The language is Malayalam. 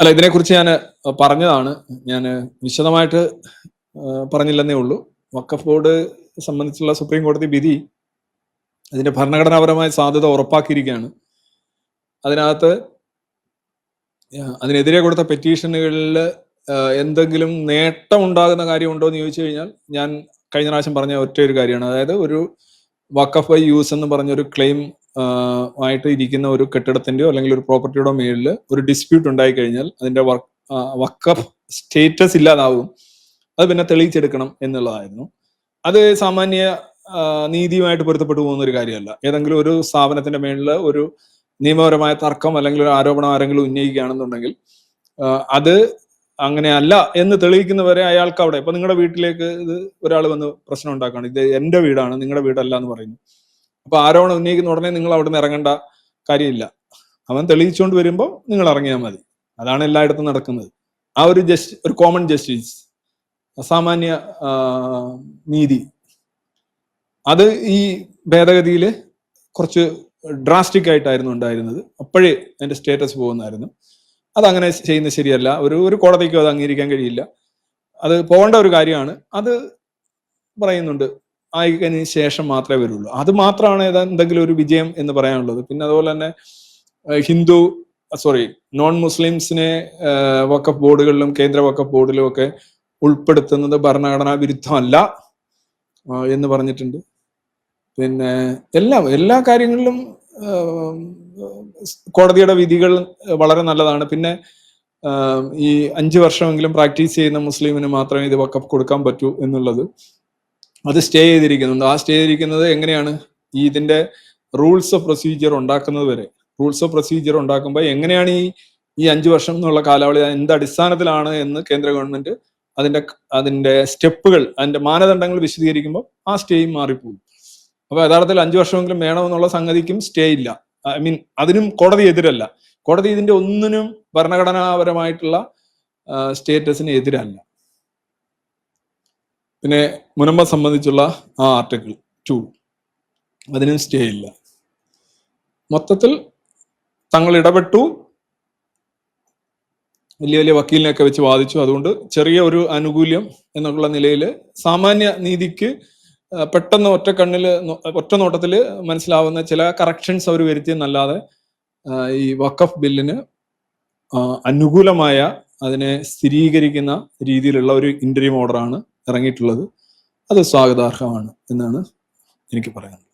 അല്ല ഇതിനെക്കുറിച്ച് ഞാൻ പറഞ്ഞതാണ്. ഞാൻ വിശദമായിട്ട് പറഞ്ഞില്ലെന്നേ ഉള്ളൂ. വക്കഫ് ബോർഡ് സംബന്ധിച്ചുള്ള സുപ്രീം കോടതി വിധി അതിന്റെ ഭരണഘടനാപരമായ സാധ്യത ഉറപ്പാക്കിയിരിക്കുകയാണ്. അതിനകത്ത് അതിനെതിരെ കൊടുത്ത പെറ്റീഷനുകളിൽ എന്തെങ്കിലും നേട്ടം ഉണ്ടാകുന്ന കാര്യമുണ്ടോ എന്ന് ചോദിച്ചു കഴിഞ്ഞാൽ ഞാൻ കഴിഞ്ഞ പ്രാവശ്യം പറഞ്ഞ ഒറ്റ ഒരു കാര്യമാണ്. അതായത് ഒരു വക്കഫ് ബൈ യൂസ് എന്ന് പറഞ്ഞൊരു ക്ലെയിം ആയിട്ട് ഇരിക്കുന്ന ഒരു കെട്ടിടത്തിന്റെയോ അല്ലെങ്കിൽ ഒരു പ്രോപ്പർട്ടിയുടെ മേളിൽ ഒരു ഡിസ്പ്യൂട്ട് ഉണ്ടായി കഴിഞ്ഞാൽ അതിന്റെ വർക്ക് വക്കഫ് സ്റ്റേറ്റസ് ഇല്ലാതാവും. അത് പിന്നെ തെളിയിച്ചെടുക്കണം എന്നുള്ളതായിരുന്നു. അത് സാമാന്യ നീതിയുമായിട്ട് പൊരുത്തപ്പെട്ടു പോകുന്ന ഒരു കാര്യമല്ല. ഏതെങ്കിലും ഒരു സ്ഥാപനത്തിന്റെ മേളിൽ ഒരു നിയമപരമായ തർക്കം അല്ലെങ്കിൽ ഒരു ആരോപണം ആരെങ്കിലും ഉന്നയിക്കുകയാണെന്നുണ്ടെങ്കിൽ അത് അത് അങ്ങനെയല്ല എന്ന് തെളിയിക്കുന്നവരെ അയാൾക്ക് അവിടെ. ഇപ്പൊ നിങ്ങളുടെ വീട്ടിലേക്ക് ഇത് ഒരാൾ വന്ന് പ്രശ്നം ഉണ്ടാക്കുകയാണ്. ഇത് എന്റെ വീടാണ് നിങ്ങളുടെ വീടല്ല എന്ന് പറയുന്നു. അപ്പൊ ആരോപണം ഉന്നയിക്കുന്ന ഉടനെ നിങ്ങൾ അവിടെ നിന്ന് ഇറങ്ങേണ്ട കാര്യമില്ല. അവൻ തെളിയിച്ചുകൊണ്ട് വരുമ്പോൾ നിങ്ങൾ ഇറങ്ങിയാൽ മതി. അതാണ് എല്ലായിടത്തും നടക്കുന്നത്. ആ ഒരു ജസ്റ്റ് ഒരു കോമൺ ജസ്റ്റിസ് അസാമാന്യ നീതി. അത് ഈ ഭേദഗതിയിൽ കുറച്ച് ഡ്രാസ്റ്റിക് ആയിട്ടായിരുന്നു ഉണ്ടായിരുന്നത്. അപ്പോഴേ അതിന്റെ സ്റ്റേറ്റസ് പോകുന്നായിരുന്നു അങ്ങനെ ചെയ്യുന്നത് ശരിയല്ല. ഒരു ഒരു കോടതിക്കും അത് അംഗീകരിക്കാൻ കഴിയില്ല. അത് പോകേണ്ട ഒരു കാര്യമാണ്. അത് പറയുന്നുണ്ട്. ആയിക്കതിന് ശേഷം മാത്രമേ വരുള്ളൂ. അത് മാത്രമാണ് എന്തെങ്കിലും ഒരു വിജയം എന്ന് പറയാനുള്ളത്. പിന്നെ അതുപോലെ തന്നെ ഹിന്ദു സോറി നോൺ മുസ്ലിംസിനെ വക്കഫ് ബോർഡുകളിലും കേന്ദ്ര വക്കഫ് ബോർഡിലും ഒക്കെ ഉൾപ്പെടുത്തുന്നത് ഭരണഘടനാ വിരുദ്ധമല്ല എന്ന് പറഞ്ഞിട്ടുണ്ട്. പിന്നെ എല്ലാ എല്ലാ കാര്യങ്ങളിലും കോടതിയുടെ വിധികൾ വളരെ നല്ലതാണ്. പിന്നെ ഈ അഞ്ചു വർഷമെങ്കിലും പ്രാക്ടീസ് ചെയ്യുന്ന മുസ്ലിമിന് മാത്രമേ ഇത് വക്കപ്പ് കൊടുക്കാൻ പറ്റൂ എന്നുള്ളത്. അത് സ്റ്റേ ചെയ്തിരിക്കുന്നുണ്ട്. ആ സ്റ്റേ ചെയ്തിരിക്കുന്നത് എങ്ങനെയാണ്? ഈ ഇതിന്റെ റൂൾസ് ഓഫ് പ്രൊസീജിയർ ഉണ്ടാക്കുന്നത് വരെ. റൂൾസ് ഓഫ് പ്രൊസീജിയർ ഉണ്ടാക്കുമ്പോൾ എങ്ങനെയാണ് ഈ ഈ അഞ്ചു വർഷം എന്നുള്ള കാലാവധി എന്ത് അടിസ്ഥാനത്തിലാണ് എന്ന് കേന്ദ്ര ഗവൺമെന്റ് അതിന്റെ അതിന്റെ സ്റ്റെപ്പുകൾ അതിന്റെ മാനദണ്ഡങ്ങൾ വിശദീകരിക്കുമ്പോൾ ആ സ്റ്റേയും മാറിപ്പോകും. അപ്പൊ യഥാർത്ഥത്തിൽ അഞ്ചു വർഷമെങ്കിലും വേണമെന്നുള്ള സംഗതിക്കും സ്റ്റേ ഇല്ല. ഐ മീൻ അതിനും കോടതി എതിരല്ല. കോടതി ഇതിന്റെ ഒന്നിനും ഭരണഘടനാപരമായിട്ടുള്ള സ്റ്റേറ്റസിന് എതിരല്ല. പിന്നെ മുനമ്പ സംബന്ധിച്ചുള്ള ആ ആർട്ടിക്കിൾ ടു അതിനും സ്റ്റേ ഇല്ല. മൊത്തത്തിൽ തങ്ങൾ ഇടപെട്ടു. വലിയ വലിയ വക്കീലിനെയൊക്കെ വെച്ച് വാദിച്ചു. അതുകൊണ്ട് ചെറിയ ഒരു ആനുകൂല്യം എന്നുള്ള നിലയിൽ സാമാന്യ നീതിക്ക് പെട്ടെന്ന് ഒറ്റ കണ്ണിൽ ഒറ്റ നോട്ടത്തിൽ മനസ്സിലാവുന്ന ചില കറക്ഷൻസ് അവർ വരുത്തിയെന്നല്ലാതെ ഈ വക്കഫ് ബില്ലിന് അനുകൂലമായ അതിനെ സ്ഥിരീകരിക്കുന്ന രീതിയിലുള്ള ഒരു ഇന്റർവ്യൂ ഓർഡറാണ് ഇറങ്ങിയിട്ടുള്ളത്. അത് സ്വാഗതാർഹമാണ് എന്നാണ് എനിക്ക് പറയാനുള്ളത്.